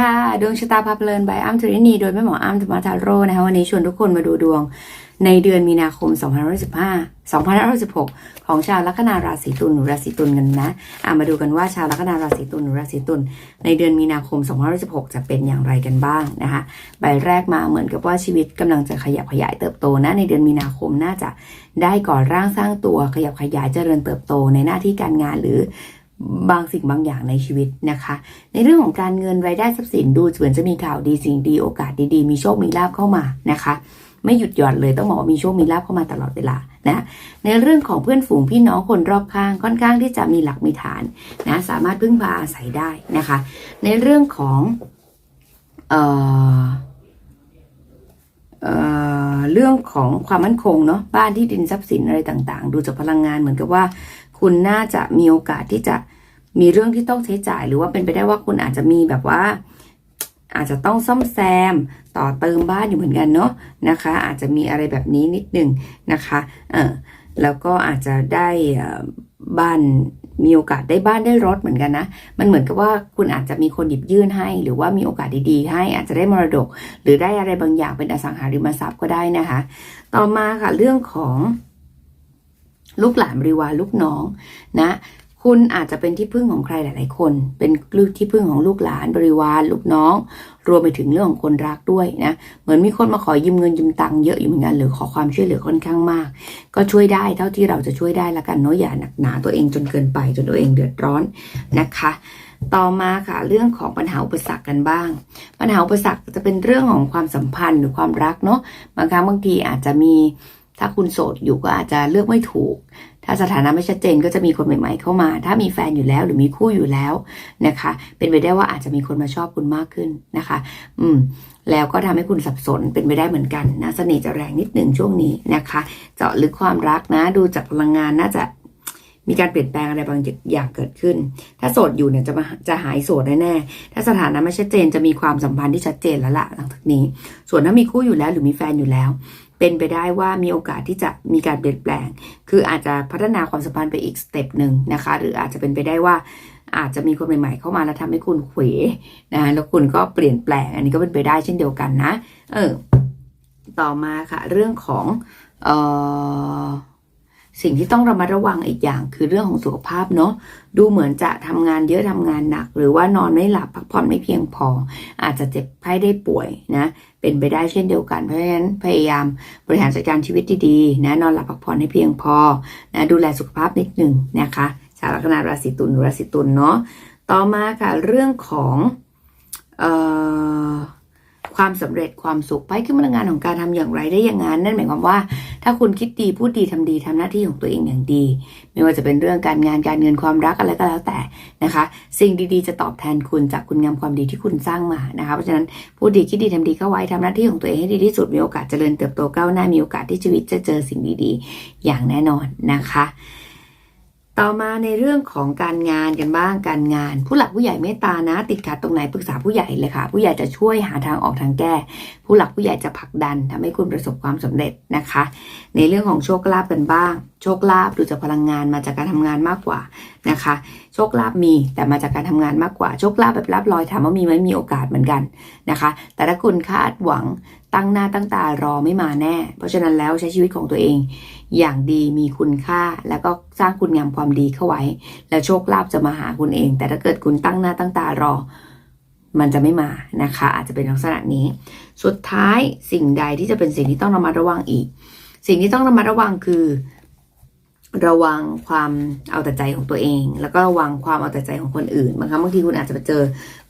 ค่ะ ดวงชะตาพาเพลินบายอ้ำธรินี โดยแม่หมออ้ำธรรมทาโร่นะคะ วันนี้ชวนทุกคนมาดูดวงในเดือนมีนาคม 2515 2516 ของชาวลัคนาราศีตุลหรือราศีตุลกันนะอะมาดูกันว่าชาวลัคนาราศีตุลหรือราศีตุลในเดือนมีนาคม 2516 จะเป็นอย่างไรกันบ้างนะคะ ใบแรกมาเหมือนกับว่าชีวิตกำลังจะขยับขยายเติบโตนะ ในเดือนมีนาคมน่าจะได้ก่อร่างสร้างตัวขยับขยายเจริญเติบโตในหน้าที่การงานหรือ บางสิ่งบางอย่างในชีวิตนะคะ ในเรื่องของการเงินรายได้ทรัพย์สินดูเหมือนจะมีข่าวดีสิ่งดีโอกาสดีๆ มีโชคมีลาภเข้ามานะคะ ไม่หยุดหย่อนเลยต้องบอกว่ามีโชคมีลาภเข้ามาตลอดเวลานะในเรื่องของเพื่อนฝูงพี่น้องคนรอบข้างค่อนข้างที่จะมีหลักมีฐานนะสามารถพึ่งพาอาศัยได้นะคะ ในเรื่องของเอ่อเอ่อเรื่องของความมั่นคงเนาะบ้านที่ดินทรัพย์สินอะไรต่าง ๆ ดูจากพลังงานเหมือนกับว่า คุณน่าจะมีโอกาสที่จะมีเรื่องที่ต้องใช้จ่าย หรือว่าเป็นไปได้ว่าคุณอาจจะมีแบบว่า อาจจะต้องซ่อมแซมต่อเติมบ้านอยู่เหมือนกันเนาะนะคะ อาจจะมีอะไรแบบนี้นิดนึงนะคะเออแล้วก็อาจจะได้อ่อบ้านมีโอกาสได้บ้านได้รถเหมือนกันนะ มันเหมือนกับว่าคุณอาจจะมีคนหยิบยื่นให้ หรือว่ามีโอกาสดีๆให้ อาจจะได้มรดก หรือได้อะไรบางอย่างเป็นอสังหาริมทรัพย์ก็ได้นะคะ ต่อมาค่ะเรื่องของ ลูกหลานบริวารลูกน้องนะคุณอาจจะเป็นที่พึ่งของใครหลาย ๆ คน เป็นลูกที่พึ่งของลูกหลานบริวารลูกน้อง รวมไปถึงเรื่องของคนรักด้วยนะ เหมือนมีคนมาขอยืมเงินยืมตังค์เยอะอยู่เหมือนกันหรือขอความช่วยเหลือค่อนข้างมาก ก็ช่วยได้เท่าที่เราจะช่วยได้ละกันเนาะอย่าหนักหนาตัวเองจนเกินไปจนตัวเองเดือดร้อนนะคะ ต่อมาค่ะเรื่องของปัญหาอุปสรรคกันบ้าง ปัญหาอุปสรรคจะเป็นเรื่องของความสัมพันธ์หรือความรักเนาะบางครั้งบางทีอาจจะมี ถ้าคุณโสดอยู่ก็อาจจะเลือกไม่ถูก ถ้าสถานะไม่ชัดเจนก็จะมีคนใหม่ ๆ เข้ามา ถ้ามีแฟนอยู่แล้วหรือมีคู่อยู่แล้วนะคะ เป็นไปได้ว่าอาจจะมีคนมาชอบคุณมากขึ้นนะคะ อืม แล้วก็ทำให้คุณสับสนเป็นไปได้เหมือนกันนะเสน่ห์จะแรงนิดหนึ่งช่วงนี้นะคะ เจาะลึกความรักนะ ดูจากพลังงานน่าจะ มีการเปลี่ยนแปลงอะไรบางอย่างเกิดขึ้น ถ้าโสดอยู่เนี่ยจะมาจะหายโสดแน่ๆถ้าสถานะไม่ชัดเจนจะมีความสัมพันธ์ที่ชัดเจนแล้วล่ะหลังจากนี้ ส่วนถ้ามีคู่อยู่แล้วหรือมีแฟนอยู่แล้ว เป็นไปได้ว่ามีโอกาสที่จะมีการเปลี่ยนแปลง คืออาจจะพัฒนาความสัมพันธ์ไปอีกสเต็ปหนึ่งนะคะ หรืออาจจะเป็นไปได้ว่าอาจจะมีคนใหม่ๆเข้ามาแล้วทำให้คุณเขวนะแล้วคุณก็เปลี่ยนแปลง อันนี้ก็เป็นไปได้เช่นเดียวกันนะ เออ ต่อมาค่ะ เรื่องของ เอ่อ สิ่งที่ต้องระมัดระวังอีกอย่างคือเรื่องของสุขภาพเนาะดูเหมือนจะทำงานเยอะทำงานหนัก หรือว่านอนไม่หลับพักผ่อนไม่เพียงพอ อาจจะเจ็บไข้ได้ป่วยนะ เป็นไปได้เช่นเดียวกันเพราะฉะนั้นพยายามบริหารจัดการชีวิตดีๆนะนอนหลับพักผ่อนให้เพียงพอนะดูแลสุขภาพนิดหนึ่งนะคะชาวลัคนาราศีตุลราศีตุลเนาะต่อมาค่ะเรื่องของเอ่อ ความสำเร็จความสุขไปขึ้นพลังงานของการทำอย่างไรได้อย่างนั้นนั่นหมายความว่า ถ้าคุณคิดดีพูดดีทำดีทำหน้าที่ของตัวเองอย่างดี ไม่ว่าจะเป็นเรื่องการงานการเงินความรักอะไรก็แล้วแต่นะคะ สิ่งดีๆจะตอบแทนคุณจากคุณงามความดีที่คุณสร้างมานะคะ เพราะฉะนั้นพูดดีคิดดีทำดีเข้าไว้ทำหน้าที่ของตัวเองให้ดีที่สุดมีโอกาสเจริญเติบโตก้าวหน้ามีโอกาสที่ชีวิตจะเจอสิ่งดีๆ อย่างแน่นอนนะคะ ต่อมาในเรื่องของการงานกันบ้างการงาน ผู้หลักผู้ใหญ่เมตตานะ ติดขัดตรงไหนปรึกษาผู้ใหญ่เลยค่ะ ผู้ใหญ่จะช่วยหาทางออกทางแก้ ผู้หลักผู้ใหญ่จะผลักดันทำให้คุณประสบความสำเร็จนะคะ ในเรื่องของโชคลาภกันบ้าง โชคลาภดูจากพลังงานมาจากการทำงานมากกว่านะคะ โชคลาภมีแต่มาจากการทำงานมากกว่า โชคลาภแบบลาบลอยถามว่ามีไหมมีโอกาสเหมือนกันนะคะ แต่ถ้าคุณคาดหวัง ตั้งหน้าตั้งตารอไม่มาแน่ เพราะฉะนั้นแล้วใช้ชีวิตของตัวเอง อย่างดีมีคุณค่าแล้วก็สร้างคุณงามความดีเข้าไว้ แล้วโชคลาภจะมาหาคุณเอง แต่ถ้าเกิดคุณตั้งหน้าตั้งตารอ มันจะไม่มานะคะ อาจจะเป็นลักษณะนี้ สุดท้ายสิ่งใดที่จะเป็นสิ่งที่ต้องระมัดระวังอีก สิ่งที่ต้องระมัดระวังคือ ระวังความเอาแต่ใจของตัวเอง แล้วก็ระวังความเอาแต่ใจของคนอื่น บางครั้งบางทีคุณอาจจะไปเจอ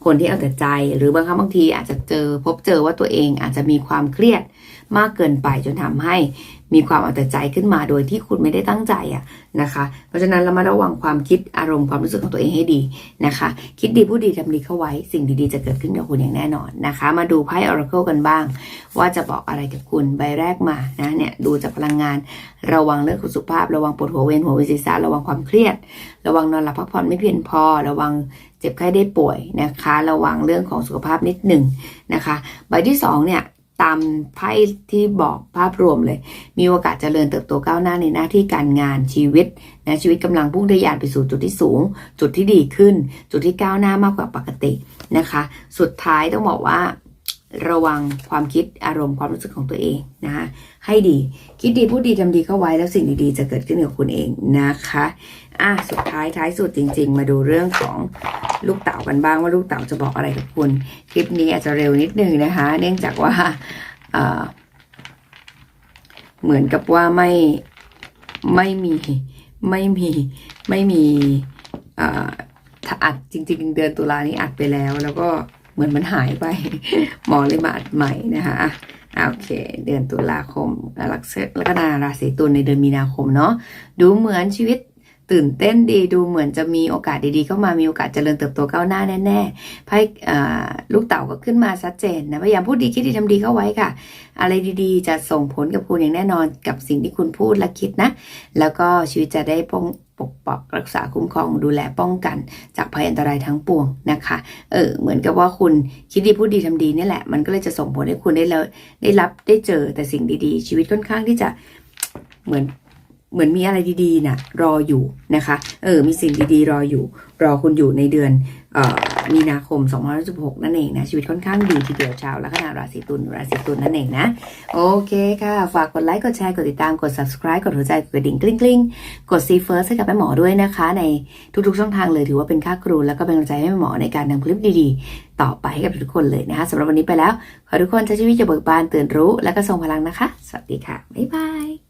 คนที่เอาแต่ใจ หรือบางครั้งบางทีอาจจะเจอพบเจอว่าตัวเองอาจจะมีความเครียดมากเกินไปจนทำให้ มีความเอาแต่ใจขึ้นมาโดยที่คุณไม่ได้ตั้งใจอะนะคะ เพราะฉะนั้นเรามาระวังความคิดอารมณ์ความรู้สึกของตัวเองให้ดีนะคะ คิดดีพูดดีทำดีเข้าไว้ สิ่งดีๆจะเกิดขึ้นกับคุณอย่างแน่นอนนะคะ มาดูไพ่ Oracle กันบ้าง ว่าจะบอกอะไรกับคุณใบแรกมานะเนี่ยดูจากพลังงาน ระวังเรื่องของสุขภาพ ระวังปวดหัวเวียนหัวเวียนศีรษะระวังความเครียด ระวังนอนหลับพักผ่อนไม่เพียงพอ ระวังเจ็บไข้ได้ป่วยนะคะ ระวังเรื่องของสุขภาพนิดหนึ่งนะคะ ใบที่สองเนี่ย ตามไพ่ที่บอกภาพรวมเลย มีโอกาสเจริญเติบโตก้าวหน้าในหน้าที่การงานชีวิตนะชีวิตกำลังพุ่งทะยานไปสู่จุดที่สูง จุดที่ดีขึ้น จุดที่ก้าวหน้ามากกว่าปกตินะคะ สุดท้ายต้องบอกว่า ระวังความคิดอารมณ์ความรู้สึกของตัวเองนะคะให้ดีคิดดีพูดดีทำดีเข้าไว้แล้วสิ่งดีๆจะเกิดขึ้นกับคุณเองนะคะ อะสุดท้ายท้ายสุดจริง ๆ มาดูเรื่องของลูกเต๋ากันบ้างว่าลูกเต๋าจะบอกอะไรกับคุณ คลิปนี้อาจจะเร็วนิดนึงนะคะ เนื่องจากว่าเหมือนกับว่าไม่ไม่มีไม่มีไม่มีอ่อถ้าอัดจริง ๆ เดือนตุลานี้อัดไปแล้ว แล้วก็เหมือนมันหายไป หมอเลยมาอัดใหม่นะคะอะอะโอเค เดือนตุลาคมลักษณะลัคนาราศีตุลในเดือนมีนาคมเนาะดูเหมือนชีวิต ตื่นเต้นดีดูเหมือนจะมีโอกาสดีๆเข้ามามีโอกาสเจริญเติบโตก้าวหน้าแน่ๆไพ่ลูกเต่าก็ขึ้นมาชัดเจนนะพยายามพูดดีคิดดีทำดีเข้าไว้ค่ะ อะไรดีๆ จะส่งผลกับคุณอย่างแน่นอนกับสิ่งที่คุณพูดและคิดนะ แล้วก็ชีวิตจะได้ป้องปกปักรักษาคุ้มครองดูแลป้องกันจากภัยอันตรายทั้งปวงนะคะ เออเหมือนกับว่าคุณคิดดีพูดดีทำดีนี่แหละ มันก็เลยจะส่งผลให้คุณได้แล้วได้รับได้เจอแต่สิ่งดีๆ ชีวิตค่อนข้างที่จะเหมือน เหมือนมีอะไรดีๆน่ะรออยู่นะคะเออมีสิ่งดีๆ รออยู่ รอคุณอยู่ในเดือนออมีนาคม2016นั่นเองนะชีวิตค่อนข้างดีทีเดียวชาวลัคนาราศีตุลราศีตุลนั่นเองนะโอเคค่ะ ฝากกดไลค์กดแชร์กดติดตามกด subscribe กดหัวใจกดกระดิ่งกลิ้งกลิ้งกด see first ให้กับแม่หมอด้วยนะคะ ในทุกๆช่องทางเลยถือว่าเป็นค่าครูแล้วก็เป็นกำลังใจให้แม่หมอในการนำคลิปดีๆ ต่อไปให้กับทุกคนเลยนะคะสำหรับวันนี้ไปแล้ว ขอทุกคนใช้ชีวิตอย่างเบิกบานตื่นรู้ และก็ทรงพลังนะคะ สวัสดีค่ะบ๊ายบาย